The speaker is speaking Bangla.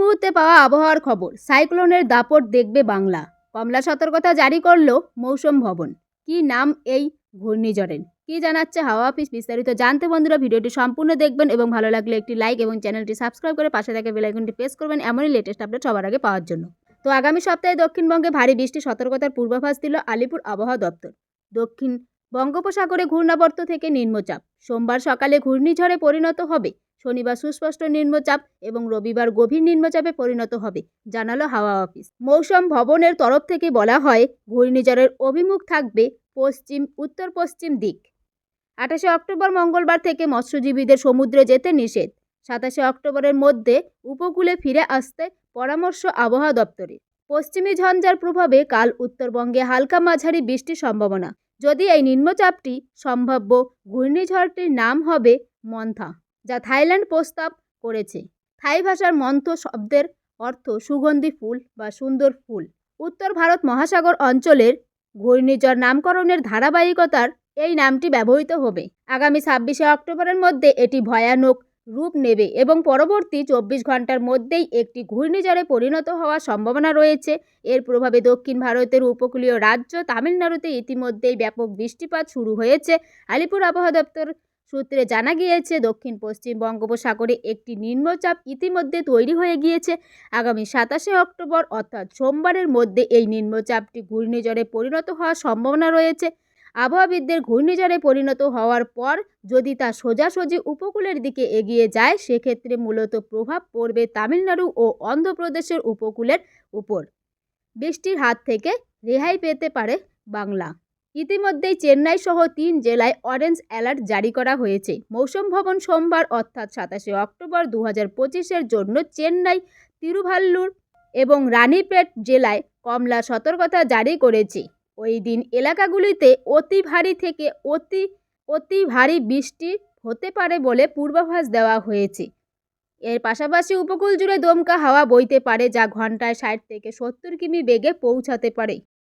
মুহূর্তে পাওয়া আবহাওয়ার খবর। সাইক্লোনের দাপট দেখবে বাংলা। কমলা সতর্কতা জারি করল মৌসুম ভবন। কি নাম এই ঘূর্ণিঝড়ের? কি জানাচ্ছে হাওয়া অফিস বিস্তারিত জানতে বন্ধুরা ভিডিওটি সম্পূর্ণ দেখবেন এবং ভালো লাগলে একটি লাইক এবং চ্যানেলটি সাবস্ক্রাইব করে পাশে থাকা বেলাইকনটি প্রেস করবেন এমনই লেটেস্ট আপডেট সবার আগে পাওয়ার জন্য। তো আগামী সপ্তাহে দক্ষিণবঙ্গে ভারী বৃষ্টি সতর্কতার পূর্বাভাস দিল আলিপুর আবহাওয়া দপ্তর। দক্ষিণ বঙ্গোপসাগরে ঘূর্ণাবর্ত থেকে নিম্নচাপ। সোমবার সকালে ঘূর্ণিঝড়ে পরিণত হবে শনিবার সুস্পষ্ট নিম্নচাপ এবং রবিবার গভীর নিম্নচাপে পরিণত হবে, জানালো হাওয়া অফিস। মৌসুম ভবনের তরফ থেকে বলা হয়, ঘূর্ণিঝড়ের অভিমুখ থাকবে পশ্চিম উত্তর পশ্চিম দিক। আঠাশে অক্টোবর মঙ্গলবার থেকে মৎস্যজীবীদের সমুদ্রে যেতে নিষেধ। সাতাশে অক্টোবরের মধ্যে উপকূলে ফিরে আসতে পরামর্শ আবহাওয়া দপ্তরের। পশ্চিমী ঝঞ্ঝার প্রভাবে কাল উত্তরবঙ্গে হালকা মাঝারি বৃষ্টির সম্ভাবনা। যদি এই নিম্নচাপটি সম্ভাব্য, ঘূর্ণিঝড়টির নাম হবে মন্থা। যা থাইল্যান্ড প্রস্তাব করেছে। থাই ভাষার মন্থ শব্দের অর্থ সুগন্ধি ফুল বা সুন্দর ফুল। উত্তর ভারত মহাসাগর অঞ্চলের ঘূর্ণিঝড় নামকরণের ধারাবাহিকতার এই নামটি ব্যবহৃত হবে। আগামী ছাব্বিশে অক্টোবরের মধ্যে এটি ভয়ানক রূপ নেবে এবং পরবর্তী চব্বিশ ঘণ্টার মধ্যেই একটি ঘূর্ণিঝড়ে পরিণত হওয়ার সম্ভাবনা রয়েছে। এর প্রভাবে দক্ষিণ ভারতের উপকূলীয় রাজ্য তামিলনাড়ুতে ইতিমধ্যেই ব্যাপক বৃষ্টিপাত শুরু হয়েছে। আলিপুর আবহাওয়া দপ্তর সূত্রে জানা গিয়েছে, দক্ষিণ পশ্চিম বঙ্গোপসাগরে একটি নিম্নচাপ ইতিমধ্যে তৈরি হয়ে গিয়েছে। আগামী সাতাশে অক্টোবর, অর্থাৎ সোমবারের মধ্যে এই নিম্নচাপটি ঘূর্ণিঝড়ে পরিণত হওয়ার সম্ভাবনা রয়েছে। আবহাওয়াবিদদের ঘূর্ণিঝড়ে পরিণত হওয়ার পর যদি তা সোজাসুজি উপকূলের দিকে এগিয়ে যায়, সেক্ষেত্রে মূলত প্রভাব পড়বে তামিলনাড়ু ও অন্ধ্রপ্রদেশের উপকূলের উপর। বৃষ্টির হাত থেকে রেহাই পেতে পারে বাংলা। ইতিমধ্যেই চেন্নাই সহ তিন জেলায় অরেঞ্জ অ্যালার্ট জারি করা হয়েছে। মৌসুম ভবন সোমবার অর্থাৎ সাতাশে অক্টোবর দু হাজার পঁচিশের জন্য চেন্নাই, তিরুভাল্লুর এবং রানীপেট জেলায় কমলা সতর্কতা জারি করেছে। ওই দিন এলাকাগুলিতে অতি ভারী থেকে অতি অতি ভারী বৃষ্টি হতে পারে বলে পূর্বাভাস দেওয়া হয়েছে। এর পাশাপাশি উপকূল জুড়ে দমকা হাওয়া বইতে পারে যা ঘন্টায় ষাট থেকে সত্তর কিমি বেগে পৌঁছাতে পারে।